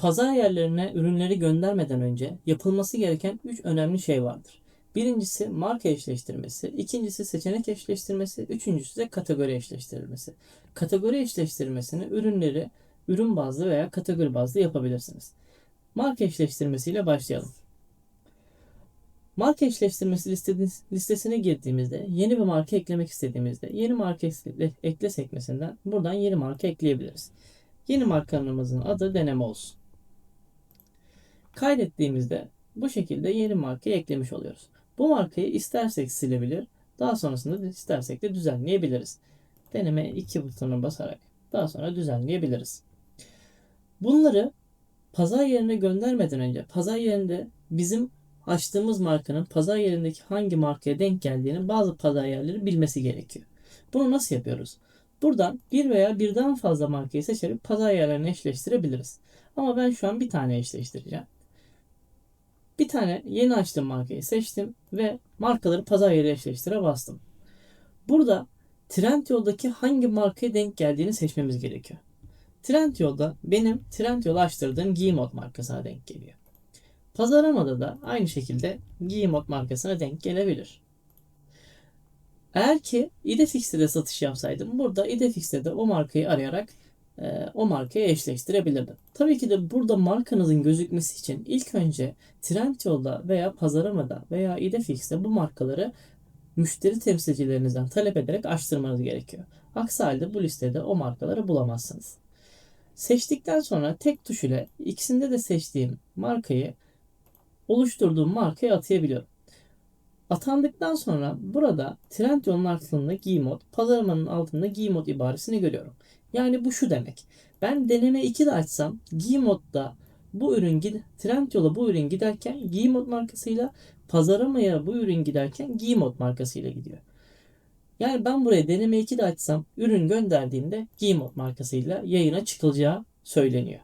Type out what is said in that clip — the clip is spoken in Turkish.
Pazar yerlerine ürünleri göndermeden önce yapılması gereken 3 önemli şey vardır. Birincisi marka eşleştirmesi, ikincisi seçenek eşleştirmesi, üçüncüsü de kategori eşleştirilmesi. Kategori eşleştirmesini ürünleri ürün bazlı veya kategori bazlı yapabilirsiniz. Marka eşleştirmesiyle başlayalım. Marka eşleştirmesi listesine girdiğimizde yeni bir marka eklemek istediğimizde yeni marka ekle sekmesinden buradan yeni marka ekleyebiliriz. Yeni markamızın adı deneme olsun. Kaydettiğimizde bu şekilde yeni markayı eklemiş oluyoruz. Bu markayı istersek silebilir, daha sonrasında da istersek de düzenleyebiliriz. Deneme 2 butonuna basarak daha sonra düzenleyebiliriz. Bunları pazar yerine göndermeden önce pazar yerinde bizim açtığımız markanın pazar yerindeki hangi markaya denk geldiğini bazı pazar yerleri bilmesi gerekiyor. Bunu nasıl yapıyoruz? Buradan bir veya birden fazla markayı seçerek pazar yerlerini eşleştirebiliriz. Ama ben şu an bir tane eşleştireceğim. Bir tane yeni açtığım markayı seçtim ve markaları pazar yeri eşleştire bastım. Burada Trendyol'daki hangi markaya denk geldiğini seçmemiz gerekiyor. Trendyol'da benim Trendyol açtırdığım Giymod markasına denk geliyor. Pazaramada da aynı şekilde Giymod markasına denk gelebilir. Eğer ki İdefix'te de satış yapsaydım burada İdefix'te de o markayı arayarak o markaya eşleştirebilirdim. Tabii ki de burada markanızın gözükmesi için ilk önce Trendyol'da veya Pazarama'da veya İdefix'te bu markaları müşteri temsilcilerinizden talep ederek açtırmanız gerekiyor. Aksi halde bu listede o markaları bulamazsınız. Seçtikten sonra tek tuş ile ikisinde de seçtiğim markayı oluşturduğum markaya atayabiliyorum. Atandıktan sonra burada Trendyol'un altında Giymod, Pazarama'nın altında Giymod ibaresini görüyorum. Yani bu şu demek. Ben deneme 2 de açsam Giymod'da bu ürün gid Trendyol'a bu ürün giderken Giymod markasıyla Pazarama'ya bu ürün giderken Giymod markasıyla gidiyor. Yani ben buraya deneme 2 de açsam ürün gönderdiğinde Giymod markasıyla yayına çıkılacağı söyleniyor.